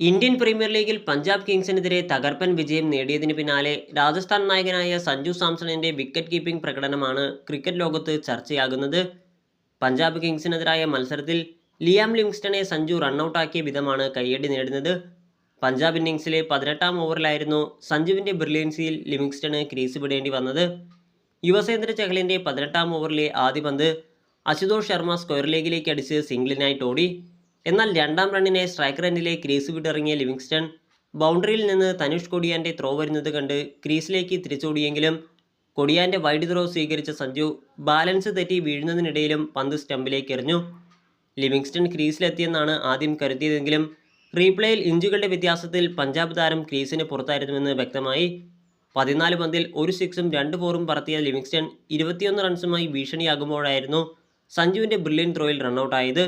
Indian premier ലീഗിൽ പഞ്ചാബ് കിങ്സിനെതിരെ തകർപ്പൻ വിജയം നേടിയതിന് പിന്നാലെ രാജസ്ഥാൻ നായകനായ സഞ്ജു സാംസണിന്റെ വിക്കറ്റ് കീപ്പിംഗ് പ്രകടനമാണ് ക്രിക്കറ്റ് ലോകത്ത് ചർച്ചയാകുന്നത്. പഞ്ചാബ് കിങ്സിനെതിരായ മത്സരത്തിൽ ലിയാം ലിങ്സ്റ്റണെ സഞ്ജു റണ്ണൌട്ടാക്കിയ വിധമാണ് കയ്യടി നേടുന്നത്. പഞ്ചാബ് ഇന്നിംഗ്സിലെ പതിനെട്ടാം ഓവറിലായിരുന്നു സഞ്ജുവിന്റെ ബ്രില്യൻസിയിൽ ലിവിങ്സ്റ്റണ് ക്രീസ് വിടേണ്ടി വന്നത്. യുവസേന്ദ്ര ചഹലിന്റെ പതിനെട്ടാം ഓവറിലെ ആദ്യ പന്ത് അശുതോഷ് ശർമ്മ സ്ക്വയർ ലീഗിലേക്ക് അടിച്ച് സിംഗിളിനായിട്ട് ഓടി എന്നാൽ രണ്ടാം റണ്ണിനെ സ്ട്രൈക്കർ എൻഡിലെ ക്രീസ് വിട്ടിറങ്ങിയ ലിവിങ്സ്റ്റൺ ബൗണ്ടറിയിൽ നിന്ന് തനുഷ് കൊടിയാന്റെ ത്രോ വരുന്നത് കണ്ട് ക്രീസിലേക്ക് തിരിച്ചോടിയെങ്കിലും കൊടിയാന്റെ വൈഡ് ത്രോ സ്വീകരിച്ച സഞ്ജു ബാലൻസ് തെറ്റി വീഴുന്നതിനിടയിലും പന്ത് സ്റ്റമ്പിലേക്ക് എറിഞ്ഞു. ലിവിങ്സ്റ്റൺ ക്രീസിലെത്തിയെന്നാണ് ആദ്യം കരുതിയതെങ്കിലും റീപ്ലേയിൽ ഇഞ്ചുകളുടെ വ്യത്യാസത്തിൽ പഞ്ചാബ് താരം ക്രീസിന് പുറത്തായിരുന്നുവെന്ന് വ്യക്തമായി. പതിനാല് പന്തിൽ ഒരു സിക്സും രണ്ട് ഫോറും പറത്തിയ ലിവിങ്സ്റ്റൺ ഇരുപത്തിയൊന്ന് റൺസുമായി ഭീഷണിയാകുമ്പോഴായിരുന്നു സഞ്ജുവിന്റെ ബ്രില്യൻ ത്രോയിൽ റണ്ണൌട്ടായത്